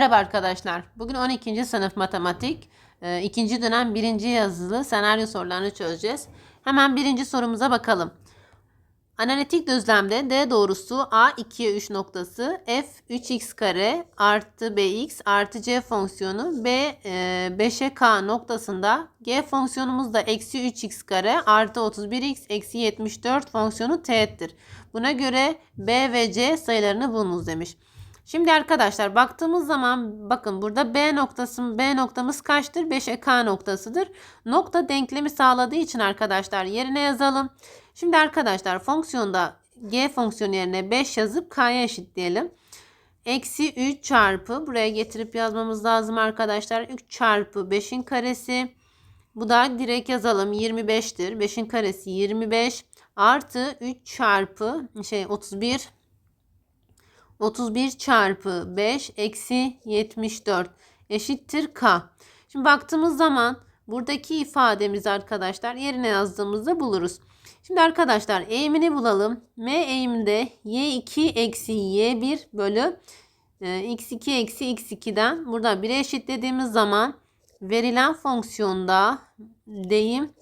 Merhaba arkadaşlar. Bugün 12. sınıf matematik, e, ikinci dönem birinci yazılı senaryo sorularını çözeceğiz. Hemen birinci sorumuza bakalım. Analitik düzlemde D doğrusu A 2'ye 3 noktası f 3x kare artı bx artı c fonksiyonu b e, 5'e k noktasında g fonksiyonumuz da eksi 3x kare artı 31x eksi 74 fonksiyonu teğettir. Buna göre b ve c sayılarını bulunuz demiş. Şimdi arkadaşlar baktığımız zaman bakın burada B noktası B noktamız kaçtır? 5'e K noktasıdır. Nokta denklemi sağladığı için arkadaşlar yerine yazalım. Şimdi arkadaşlar fonksiyonda G fonksiyonu yerine 5 yazıp K'ya eşitleyelim. Eksi 3 çarpı buraya getirip yazmamız lazım arkadaşlar. 3 çarpı 5'in karesi. Bu da direkt yazalım 25'tir. 5'in karesi 25 artı 3 çarpı şey 31 31 çarpı 5 eksi 74 eşittir k. Şimdi baktığımız zaman buradaki ifademiz arkadaşlar yerine yazdığımızda buluruz. Şimdi arkadaşlar eğimini bulalım. M eğiminde y2 eksi y1 bölü e, x2 eksi x2'den burada 1'e eşitlediğimiz zaman verilen fonksiyonda deyim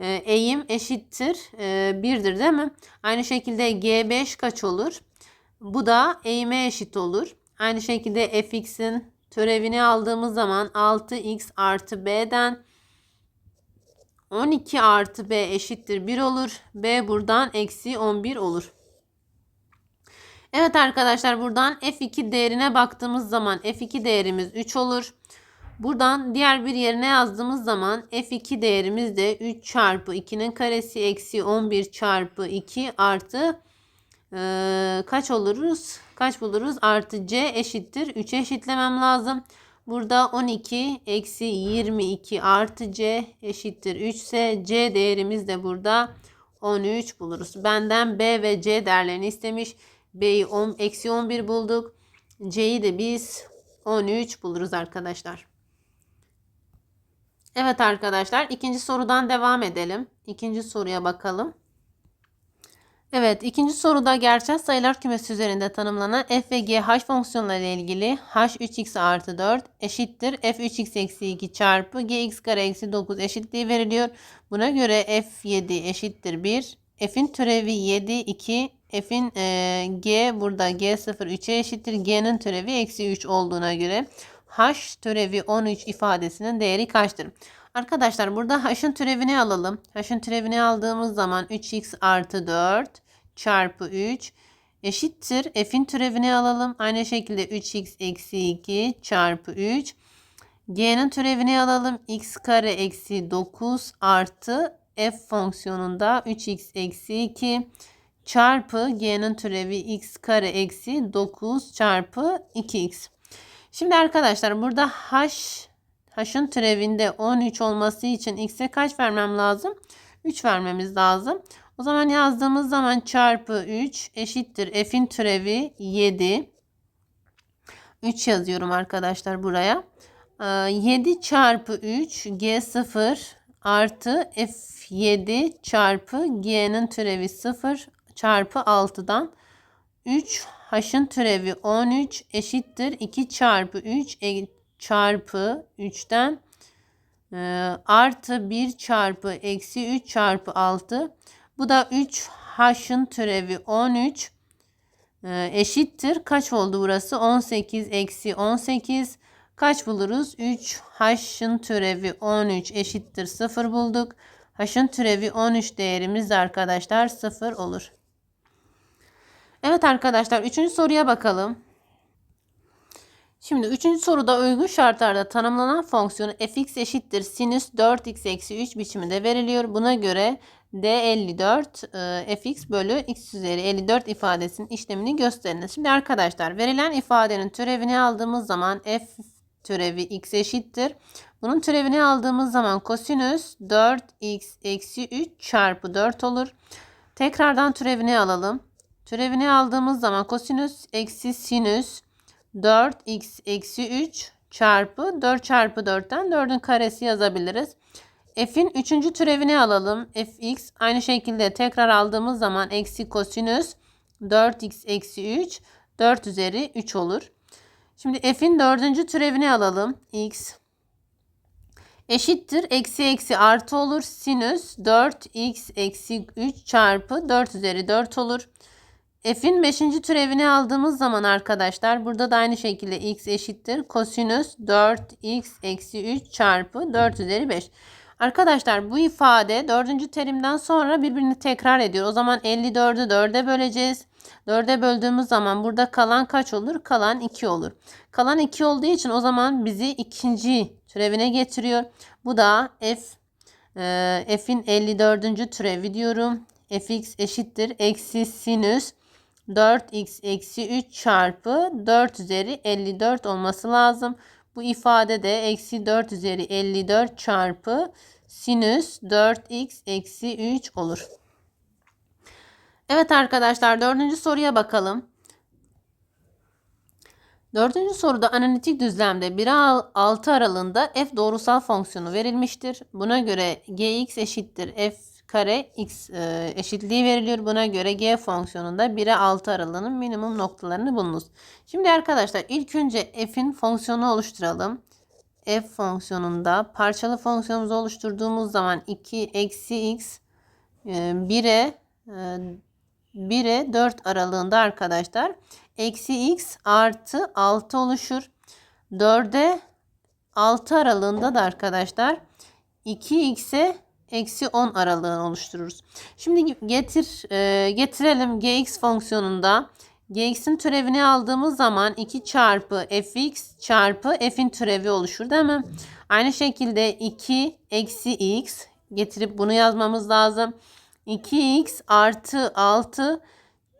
e, eğim eşittir e, 1'dir değil mi? Aynı şekilde g5 kaç olur? Bu da eğime eşit olur. Aynı şekilde fx'in türevini aldığımız zaman 6x artı b'den 12 artı b eşittir 1 olur. b buradan eksi 11 olur. Evet arkadaşlar buradan f2 değerine baktığımız zaman f2 değerimiz 3 olur. Buradan diğer bir yerine yazdığımız zaman f2 değerimiz de 3 çarpı 2'nin karesi eksi 11 çarpı 2 artı ee, kaç oluruz? Kaç buluruz? Artı c eşittir. 3'e eşitlemem lazım. Burada 12 eksi 22 artı c eşittir 3 ise c değerimiz de burada 13 buluruz. Benden b ve c değerlerini istemiş. b'yi 10 eksi 11 bulduk. c'yi de biz 13 buluruz arkadaşlar. Evet arkadaşlar ikinci sorudan devam edelim. İkinci soruya bakalım. Evet, ikinci soruda gerçel sayılar kümesi üzerinde tanımlanan f ve g h fonksiyonları ile ilgili h 3x artı 4 eşittir f 3x eksi 2 çarpı gx kare eksi 9 eşitliği veriliyor. Buna göre f 7 eşittir 1. f'in türevi 7 2 f'in e, g burada g 0 3'e eşittir. g'nin türevi eksi 3 olduğuna göre h türevi 13 ifadesinin değeri kaçtır? Arkadaşlar burada h'ın türevini alalım. h'ın türevini aldığımız zaman 3x artı 4 çarpı 3 eşittir. f'in türevini alalım. Aynı şekilde 3x eksi 2 çarpı 3. g'nin türevini alalım. x kare eksi 9 artı f fonksiyonunda 3x eksi 2 çarpı g'nin türevi x kare eksi 9 çarpı 2x. Şimdi arkadaşlar burada h h'ın türevinde 13 olması için x'e kaç vermem lazım? 3 vermemiz lazım. O zaman yazdığımız zaman çarpı 3 eşittir f'in türevi 7. 3 yazıyorum arkadaşlar buraya. 7 ee, çarpı 3 g0 artı f7 çarpı g'nin türevi 0 çarpı 6'dan 3 h'ın türevi 13 eşittir 2 çarpı 3 e, çarpı 3'ten e, artı 1 çarpı eksi 3 çarpı 6 bu da 3 h'ın türevi 13 e, eşittir. Kaç oldu burası? 18 eksi 18 kaç buluruz? 3 h'ın türevi 13 eşittir 0 bulduk. H'ın türevi 13 değerimiz de arkadaşlar 0 olur. Evet arkadaşlar 3. soruya bakalım. Şimdi üçüncü soruda uygun şartlarda tanımlanan fonksiyonu fx eşittir sinüs 4x eksi 3 biçiminde veriliyor. Buna göre d54 e, fx bölü x üzeri 54 ifadesinin işlemini gösteriniz. Şimdi arkadaşlar verilen ifadenin türevini aldığımız zaman f türevi x eşittir. Bunun türevini aldığımız zaman kosinüs 4x eksi 3 çarpı 4 olur. Tekrardan türevini alalım. Türevini aldığımız zaman kosinüs eksi sinüs 4x eksi 3 çarpı 4 çarpı 4'ten 4'ün karesi yazabiliriz. F'in 3. türevini alalım. Fx aynı şekilde tekrar aldığımız zaman eksi kosinüs 4x eksi 3 4 üzeri 3 olur. Şimdi f'in dördüncü türevini alalım. x eşittir. Eksi eksi artı olur. Sinüs 4x eksi 3 çarpı 4 üzeri 4 olur. F'in 5. türevini aldığımız zaman arkadaşlar burada da aynı şekilde x eşittir. Kosinüs 4x eksi 3 çarpı 4 üzeri 5. Arkadaşlar bu ifade 4. terimden sonra birbirini tekrar ediyor. O zaman 54'ü 4'e böleceğiz. 4'e böldüğümüz zaman burada kalan kaç olur? Kalan 2 olur. Kalan 2 olduğu için o zaman bizi ikinci türevine getiriyor. Bu da f e, f'in 54. türevi diyorum. fx eşittir. Eksi sinüs 4x eksi 3 çarpı 4 üzeri 54 olması lazım. Bu ifade de eksi 4 üzeri 54 çarpı sinüs 4x eksi 3 olur. Evet arkadaşlar dördüncü soruya bakalım. Dördüncü soruda analitik düzlemde 1'e 6 aralığında f doğrusal fonksiyonu verilmiştir. Buna göre gx eşittir f kare x e, eşitliği veriliyor. Buna göre g fonksiyonunda 1'e 6 aralığının minimum noktalarını bulunuz. Şimdi arkadaşlar ilk önce f'in fonksiyonu oluşturalım. f fonksiyonunda parçalı fonksiyonumuzu oluşturduğumuz zaman 2 eksi x 1'e 1'e 4 aralığında arkadaşlar eksi x artı 6 oluşur. 4'e 6 aralığında da arkadaşlar 2x'e eksi 10 aralığını oluştururuz. Şimdi getir e, getirelim gx fonksiyonunda gx'in türevini aldığımız zaman 2 çarpı fx çarpı f'in türevi oluşur değil mi? Aynı şekilde 2 eksi x getirip bunu yazmamız lazım. 2x artı 6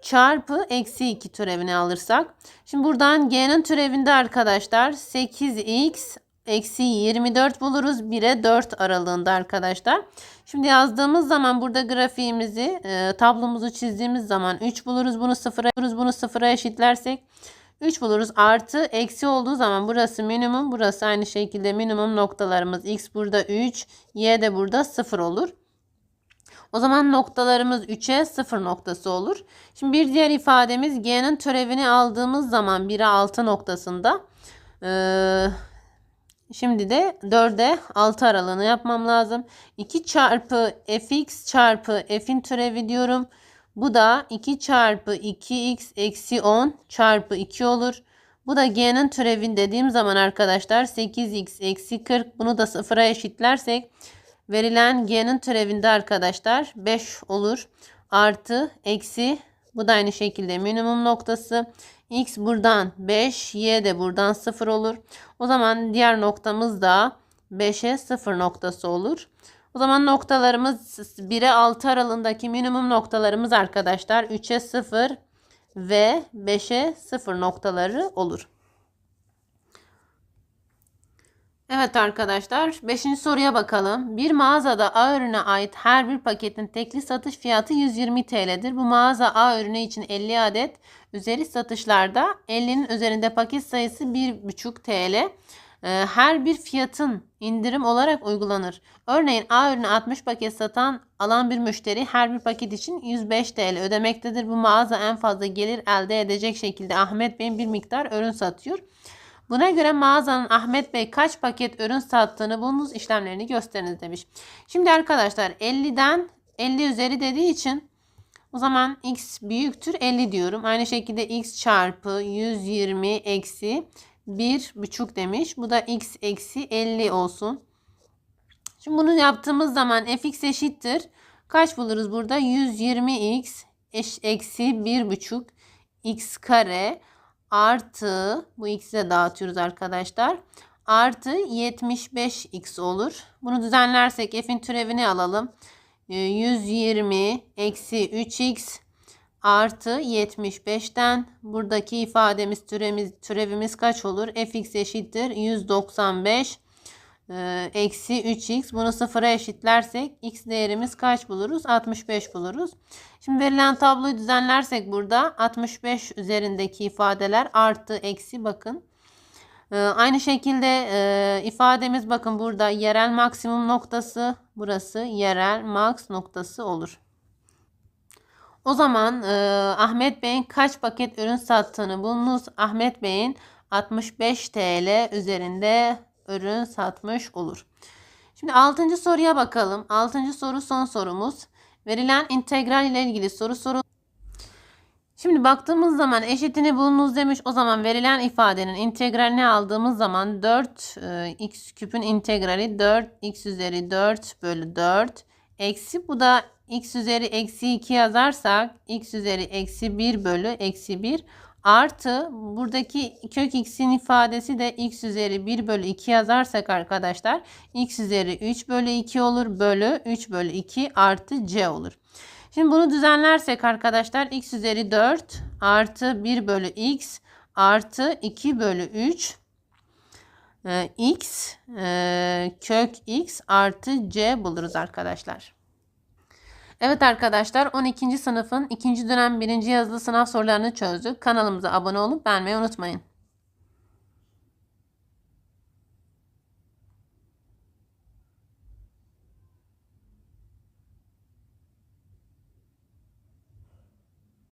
çarpı eksi 2 türevini alırsak. Şimdi buradan g'nin türevinde arkadaşlar 8x eksi 24 buluruz. 1'e 4 aralığında arkadaşlar. Şimdi yazdığımız zaman burada grafiğimizi e, tablomuzu çizdiğimiz zaman 3 buluruz. Bunu sıfıra, bunu sıfıra eşitlersek 3 buluruz. Artı eksi olduğu zaman burası minimum. Burası aynı şekilde minimum noktalarımız. X burada 3. Y de burada 0 olur. O zaman noktalarımız 3'e 0 noktası olur. Şimdi bir diğer ifademiz G'nin türevini aldığımız zaman 1'e 6 noktasında. Ee, şimdi de 4'e 6 aralığını yapmam lazım. 2 çarpı fx çarpı f'in türevi diyorum. Bu da 2 çarpı 2x eksi 10 çarpı 2 olur. Bu da g'nin türevin dediğim zaman arkadaşlar 8x eksi 40 bunu da sıfıra eşitlersek Verilen g'nin türevinde arkadaşlar 5 olur. Artı eksi bu da aynı şekilde minimum noktası. X buradan 5, Y de buradan 0 olur. O zaman diğer noktamız da 5'e 0 noktası olur. O zaman noktalarımız 1'e 6 aralığındaki minimum noktalarımız arkadaşlar 3'e 0 ve 5'e 0 noktaları olur. Evet arkadaşlar 5. soruya bakalım. Bir mağazada A ürüne ait her bir paketin tekli satış fiyatı 120 TL'dir. Bu mağaza A ürünü için 50 adet üzeri satışlarda 50'nin üzerinde paket sayısı 1,5 TL. Ee, her bir fiyatın indirim olarak uygulanır. Örneğin A ürünü 60 paket satan alan bir müşteri her bir paket için 105 TL ödemektedir. Bu mağaza en fazla gelir elde edecek şekilde Ahmet Bey'in bir miktar ürün satıyor. Buna göre mağazanın Ahmet Bey kaç paket ürün sattığını bulunuz işlemlerini gösteriniz demiş. Şimdi arkadaşlar 50'den 50 üzeri dediği için o zaman x büyüktür 50 diyorum. Aynı şekilde x çarpı 120 eksi 1,5 demiş. Bu da x eksi 50 olsun. Şimdi bunu yaptığımız zaman fx eşittir. Kaç buluruz burada? 120x eksi 1,5 x kare artı bu x'i de dağıtıyoruz arkadaşlar. Artı 75x olur. Bunu düzenlersek f'in türevini alalım. 120 ee, eksi 3x artı 75'ten buradaki ifademiz türemiz, türevimiz kaç olur? fx eşittir 195 e, eksi 3x bunu sıfıra eşitlersek x değerimiz kaç buluruz? 65 buluruz. Şimdi verilen tabloyu düzenlersek burada 65 üzerindeki ifadeler artı eksi bakın. E, aynı şekilde e, ifademiz bakın burada yerel maksimum noktası burası yerel max noktası olur. O zaman e, Ahmet Bey'in kaç paket ürün sattığını bulunuz. Ahmet Bey'in 65 TL üzerinde ürün satmış olur. Şimdi 6. soruya bakalım. 6. soru son sorumuz. Verilen integral ile ilgili soru soru. Şimdi baktığımız zaman eşitini bulunuz demiş. O zaman verilen ifadenin integralini aldığımız zaman 4 e, x küpün integrali 4 x üzeri 4 bölü 4 eksi bu da x üzeri eksi 2 yazarsak x üzeri eksi 1 bölü eksi 1 artı buradaki kök x'in ifadesi de x üzeri 1 bölü 2 yazarsak arkadaşlar x üzeri 3 bölü 2 olur bölü 3 bölü 2 artı c olur. Şimdi bunu düzenlersek arkadaşlar x üzeri 4 artı 1 bölü x artı 2 bölü 3 e, x e, kök x artı c buluruz arkadaşlar. Evet arkadaşlar 12. sınıfın 2. dönem 1. yazılı sınav sorularını çözdük. Kanalımıza abone olup beğenmeyi unutmayın.